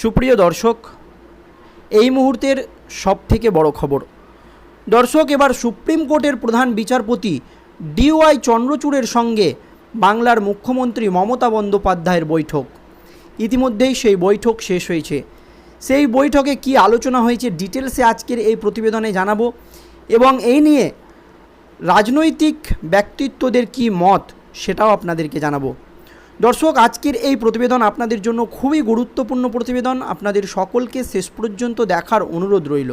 সুপ্রিয় দর্শক, এই মুহূর্তের সবথেকে বড় খবর। দর্শক, এবার সুপ্রিম কোর্টের প্রধান বিচারপতি ডিওয়াই চন্দ্রচূড়ের সঙ্গে বাংলার মুখ্যমন্ত্রী মমতা বন্দ্যোপাধ্যায়ের বৈঠক। ইতিমধ্যেই সেই বৈঠক শেষ হয়েছে। সেই বৈঠকে কি আলোচনা হয়েছে ডিটেলসে আজকের এই প্রতিবেদনে জানাব এবং এই নিয়ে রাজনৈতিক ব্যক্তিত্বদের কি মত সেটাও আপনাদেরকে জানাব। দর্শক, আজকের এই প্রতিবেদন আপনাদের জন্য খুবই গুরুত্বপূর্ণ প্রতিবেদন। আপনাদের সকলকে শেষ পর্যন্ত দেখার অনুরোধ রইল।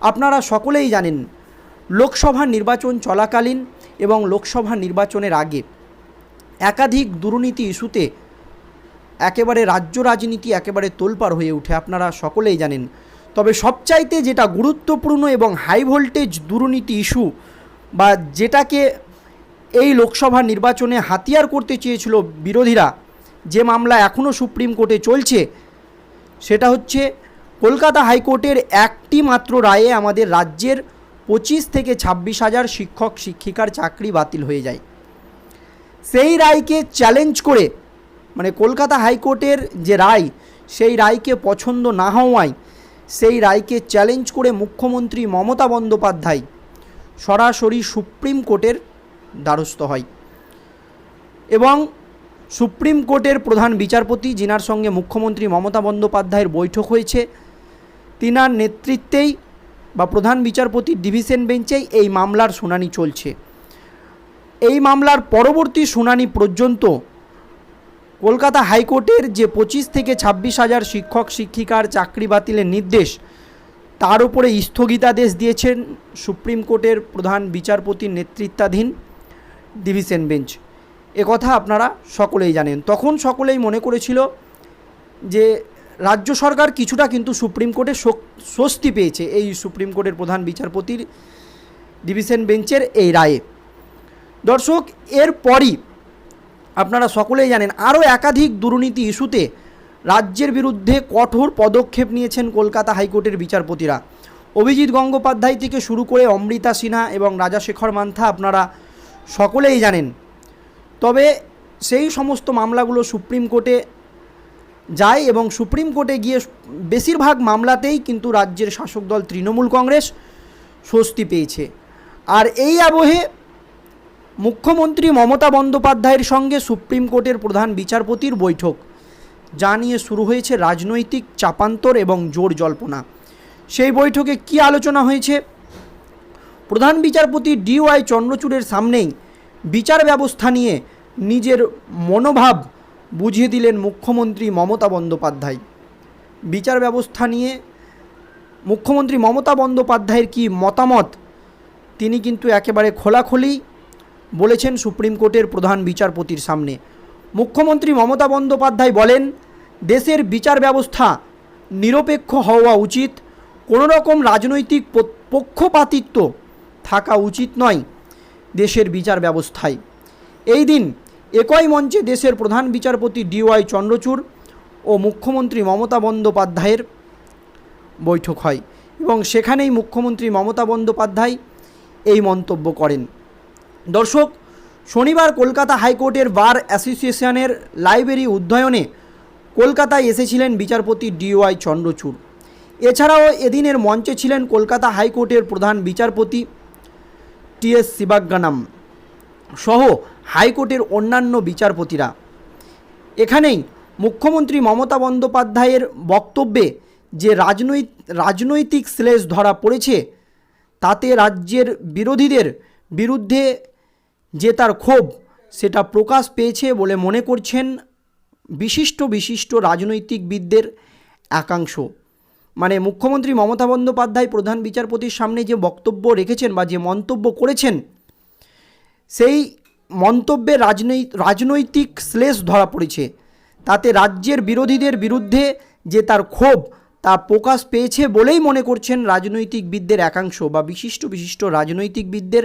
আপনারা সকলেই জানেন, লোকসভা নির্বাচন চলাকালীন এবং লোকসভা নির্বাচনের আগে একাধিক দুর্নীতি ইস্যুতে একেবারে রাজ্য রাজনীতি একেবারে তোলপাড় হয়ে ওঠে, আপনারা সকলেই জানেন। তবে সবচাইতে যেটা গুরুত্বপূর্ণ এবং হাই ভোল্টেজ দুর্নীতি ইস্যু বা যেটাকে এই লোকসভা নির্বাচনে হাতিয়ার করতে চেয়েছিল বিরোধীরা। যে মামলা এখনও সুপ্রিম কোর্টে চলছে, সেটা হচ্ছে কলকাতা হাইকোর্টের একটি মাত্র রায়ে আমাদের রাজ্যের পঁচিশ থেকে ছাব্বিশ হাজার শিক্ষক, শিক্ষিকার চাকরি বাতিল হয়ে যায়। সেই রায়কে চ্যালেঞ্জ করে মানে কলকাতা হাইকোর্টের যে রায়, সেই রায়কে পছন্দ না হওয়ায়, সেই রায়কে চ্যালেঞ্জ করে মুখ্যমন্ত্রী মমতা বন্দ্যোপাধ্যায় সরাসরি সুপ্রিম কোর্টের দ্বারস্থ হয়। এবং সুপ্রিম কোর্টের প্রধান বিচারপতি, যিনার সঙ্গে মুখ্যমন্ত্রী মমতা বন্দ্যোপাধ্যায়ের বৈঠক হয়েছে, তিনার নেতৃত্বেই বা প্রধান বিচারপতি ডিভিশন বেঞ্চেই এই মামলার শুনানি চলছে। এই মামলার পরবর্তী শুনানি পর্যন্ত কলকাতা হাইকোর্টের যে পঁচিশ থেকে ছাব্বিশ হাজার শিক্ষক, শিক্ষিকার চাকরি বাতিলের নির্দেশ, তার উপরে স্থগিতাদেশ দিয়েছেন সুপ্রিম কোর্টের প্রধান বিচারপতির নেতৃত্বাধীন ডিভিশন বেঞ্চ কথা আপনারা সকলেই জানেন। তখন সকলেই মনে করেছিল যে রাজ্য সরকার কিছুটা কিন্তু সুপ্রিম কোর্টে স্বস্তি পেয়েছে এই সুপ্রিম কোর্টের প্রধান বিচারপতির ডিভিশন বেঞ্চের এই রায়ে। দর্শক এরপরই আপনারা সকলেই জানেন, আরও একাধিক দুর্নীতি ইস্যুতে রাজ্যের বিরুদ্ধে কঠোর পদক্ষেপ নিয়েছেন কলকাতা হাইকোর্টের বিচারপতিরা। অভিজিৎ গঙ্গোপাধ্যায় থেকে শুরু করে অমৃতা সিনহা এবং রাজাশেখর মান্থা আপনারা সকলেই জানেন। তবে সেই সমস্ত মামলাগুলো সুপ্রিম কোর্টে যায় এবং সুপ্রিম কোর্টে গিয়ে বেশিরভাগ মামলাতেই কিন্তু রাজ্যের শাসক দল তৃণমূল কংগ্রেস স্বস্তি পেয়েছে। আর এই আবহে মুখ্যমন্ত্রী মমতা বন্দ্যোপাধ্যায়ের সঙ্গে সুপ্রিম কোর্টের প্রধান বিচারপতির বৈঠক। যা নিয়ে শুরু হয়েছে রাজনৈতিক চাপান্তর এবং জোর জল্পনা। সেই বৈঠকে কি আলোচনা হয়েছে? প্রধান বিচারপতি ডিওয়াই চন্দ্রচূড়ের সামনেই বিচার ব্যবস্থা নিয়ে নিজের মনোভাব বুঝিয়ে দিলেন মুখ্যমন্ত্রী মমতা বন্দ্যোপাধ্যায়। বিচার ব্যবস্থা নিয়ে মুখ্যমন্ত্রী মমতা বন্দ্যোপাধ্যায়ের কি মতামত? তিনি কিন্তু একেবারে খোলাখুলি বলেছেন সুপ্রিম কোর্টের প্রধান বিচারপতির সামনে। মুখ্যমন্ত্রী মমতা বন্দ্যোপাধ্যায় বলেন, দেশের বিচার ব্যবস্থা নিরপেক্ষ হওয়া উচিত। কোনো রকম রাজনৈতিক পক্ষপাতিত্ব থাকা উচিত নয় দেশের বিচার ব্যবস্থায়। এই দিন একই মঞ্চে দেশের প্রধান বিচারপতি ডিওয়াই চন্দ্রচূড় ও মুখ্যমন্ত্রী মমতা বন্দ্যোপাধ্যায়ের বৈঠক হয় এবং সেখানেই মুখ্যমন্ত্রী মমতা বন্দ্যোপাধ্যায় এই মন্তব্য করেন। দর্শক, শনিবার কলকাতা হাইকোর্টের বার অ্যাসোসিয়েশনের লাইব্রেরি উদ্যায়নে কলকাতায় এসেছিলেন বিচারপতি ডিওয়াই চন্দ্রচূড়। এছাড়াও এদিনের মঞ্চে ছিলেন কলকাতা হাইকোর্টের প্রধান বিচারপতি টি এস শিবাজ্ঞানাম সহ হাইকোর্টের অন্যান্য বিচারপতিরা। এখানেই মুখ্যমন্ত্রী মমতা বন্দ্যোপাধ্যায়ের বক্তব্যে যে রাজনৈতিক রাজনৈতিক শ্লেষ ধরা পড়েছে, তাতে রাজ্যের বিরোধীদের বিরুদ্ধে যে তার ক্ষোভ, সেটা প্রকাশ পেয়েছে বলে মনে করছেন বিশিষ্ট বিশিষ্ট রাজনৈতিকবিদদের একাংশ। মানে মুখ্যমন্ত্রী মমতা বন্দ্যোপাধ্যায় প্রধান বিচারপতির সামনে যে বক্তব্য রেখেছেন বা যে মন্তব্য করেছেন, সেই মন্তব্যে রাজনৈ, রাজনৈতিক শ্লেষ ধরা পড়েছে। তাতে রাজ্যের বিরোধীদের বিরুদ্ধে যে তার ক্ষোভ, তা প্রকাশ পেয়েছে বলেই মনে করছেন রাজনৈতিকবিদদের একাংশ বা বিশিষ্ট বিশিষ্ট রাজনৈতিকবিদদের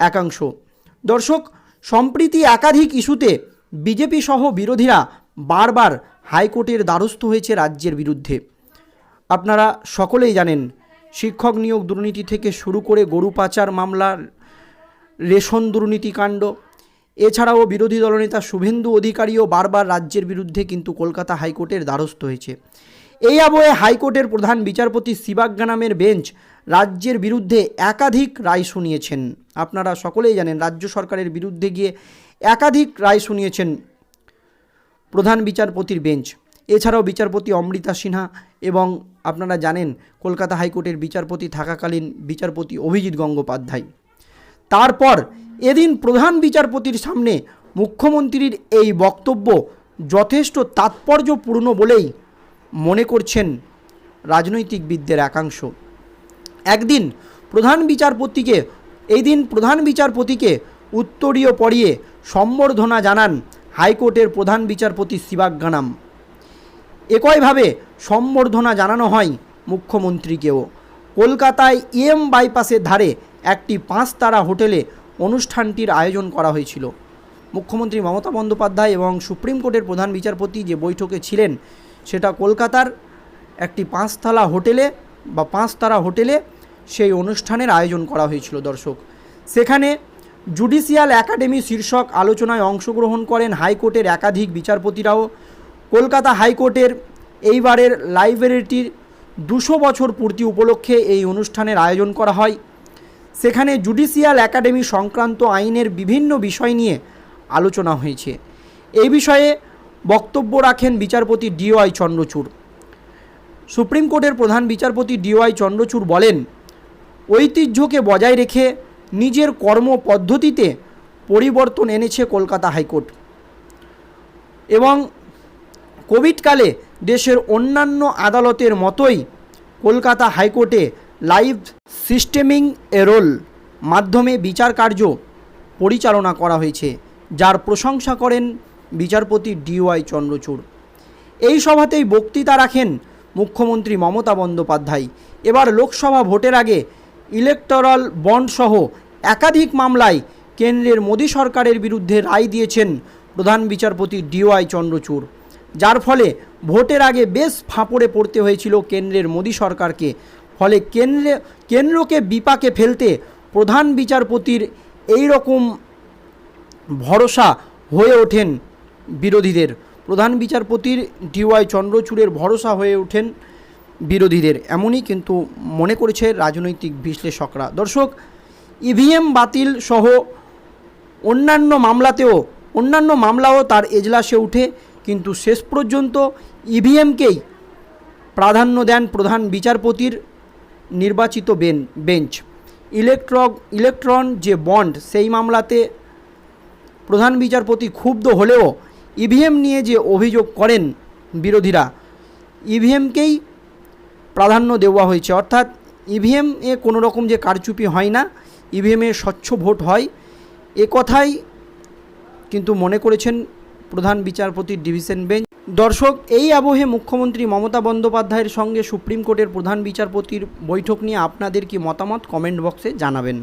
একাংশ। দর্শক, সম্প্রীতি একাধিক ইস্যুতে বিজেপি সহ বিরোধীরা বারবার হাইকোর্টের দ্বারস্থ হয়েছে রাজ্যের বিরুদ্ধে। আপনারা সকলেই জানেন, শিক্ষক নিয়োগ দুর্নীতি থেকে শুরু করে গরু পাচার মামলার রেশন দুর্নীতিকাণ্ড এছাড়াও বিরোধী দলনেতা শুভেন্দু অধিকারীও বারবার রাজ্যের বিরুদ্ধে কিন্তু কলকাতা হাইকোর্টের দ্বারস্থ হয়েছে। এই আবহে হাইকোর্টের প্রধান বিচারপতি শিবাজ্ঞা নামের বেঞ্চ রাজ্যের বিরুদ্ধে একাধিক রায় শুনিয়েছেন। আপনারা সকলেই জানেন, রাজ্য সরকারের বিরুদ্ধে গিয়ে একাধিক রায় শুনিয়েছেন প্রধান বিচারপতির বেঞ্চ। এছাড়াও বিচারপতি অমৃতা সিনহা এবং আপনারা জানেন কলকাতা হাইকোর্টের বিচারপতি থাকাকালীন বিচারপতি অভিজিৎ গঙ্গোপাধ্যায়। তারপর এদিন প্রধান বিচারপতির সামনে মুখ্যমন্ত্রীর এই বক্তব্য যথেষ্ট তাৎপর্যপূর্ণ বলেই মনে করছেন রাজনৈতিকবিদদের একাংশ। একদিন প্রধান বিচারপতিকে এই দিন প্রধান বিচারপতিকে উত্তরীয় পড়িয়ে সম্বর্ধনা জানান হাইকোর্টের প্রধান বিচারপতি শিবাজ্ঞানাম একইভাবে সম্বর্ধনা জানানো হয় মুখ্যমন্ত্রীকেও। কলকাতায় ইএম বাইপাসের ধারে একটি পাঁচতারা হোটেলে অনুষ্ঠানটির আয়োজন করা হয়েছিল। মুখ্যমন্ত্রী মমতা বন্দ্যোপাধ্যায় এবং সুপ্রিম কোর্টের প্রধান বিচারপতি যে বৈঠকে ছিলেন, সেটা কলকাতার একটি পাঁচতলা হোটেলে বা পাঁচতারা হোটেলে সেই অনুষ্ঠানের আয়োজন করা হয়েছিল দর্শক। সেখানে জুডিশিয়াল একাডেমি শীর্ষক আলোচনায় অংশগ্রহণ করেন হাইকোর্টের একাধিক বিচারপতিরাও কলকাতা হাইকোর্টের এইবারের লাইব্রেরিটির দুশো বছর পূর্তি উপলক্ষে এই অনুষ্ঠানের আয়োজন করা হয়। সেখানে জুডিশিয়াল একাডেমি সংক্রান্ত আইনের বিভিন্ন বিষয় নিয়ে আলোচনা হয়েছে। এই বিষয়ে বক্তব্য রাখেন বিচারপতি ডিওয়াই চন্দ্রচূড়। সুপ্রিম কোর্টের প্রধান বিচারপতি ডিওয়াই চন্দ্রচূড় বলেন, ঐতিহ্যকে বজায় রেখে নিজের কর্ম পদ্ধতিতে পরিবর্তন এনেছে কলকাতা হাইকোর্ট এবং কোভিডকালে দেশের অন্যান্য আদালতের মতোই কলকাতা হাইকোর্টে লাইভ সিস্টেমিং এরোল মাধ্যমে বিচার কার্য পরিচালনা করা হয়েছে, যার প্রশংসা করেন বিচারপতি ডিওয়াই চন্দ্রচূড়। এই সভাতেই বক্তৃতা রাখেন মুখ্যমন্ত্রী মমতা বন্দ্যোপাধ্যায়। এবার লোকসভা ভোটের আগে ইলেকটোরাল বন্ডসহ একাধিক মামলায় কেন্দ্রের মোদী সরকারের বিরুদ্ধে রায় দিয়েছেন প্রধান বিচারপতি ডিওয়াই চন্দ্রচূড়। যার ফলে ভোটের আগে বেশ ফাঁপড়ে পড়তে হয়েছিল কেন্দ্রের মোদী সরকারকে। ফলে কেন্দ্রে, কেন্দ্রকে বিপাকে ফেলতে প্রধান বিচারপতির এই রকম ভরসা হয়ে ওঠেন বিরোধীদের। প্রধান বিচারপতির ডিওয়াই চন্দ্রচূড়ের ভরসা হয়ে ওঠেন বিরোধীদের। এমনই কিন্তু মনে করেছে রাজনৈতিক বিশ্লেষকরা। দর্শক, ইভিএম বাতিল সহ অন্যান্য মামলাতেও, অন্যান্য মামলাও তার এজলাসে উঠে কিন্তু শেষ পর্যন্ত ইভিএমকেই প্রাধান্য দেন প্রধান বিচারপতির নির্বাচিত বেন, বেঞ্চ। ইলেকট্রক ইলেকট্রন যে বন্ড, সেই মামলাতে প্রধান বিচারপতি ক্ষুব্ধ হলেও ইভিএম নিয়ে যে অভিযোগ করেন বিরোধীরা ইভিএমকেই প্রাধান্য দেওয়া হয়েছে। অর্থাৎ ইভিএম এ কোনো রকম যে কারচুপি হয় না ইভিএমে স্বচ্ছ ভোট হয়, এ কথাই কিন্তু মনে করেছেন প্রধান বিচারপতির ডিভিশন বেঞ্চ। দর্শক, এই আবহে মুখ্যমন্ত্রী মমতা বন্দ্যোপাধ্যায়ের সঙ্গে সুপ্রিম কোর্টের প্রধান বিচারপতির বৈঠক নিয়ে আপনাদের কি মতামত? কমেন্ট বক্সে জানাবেন।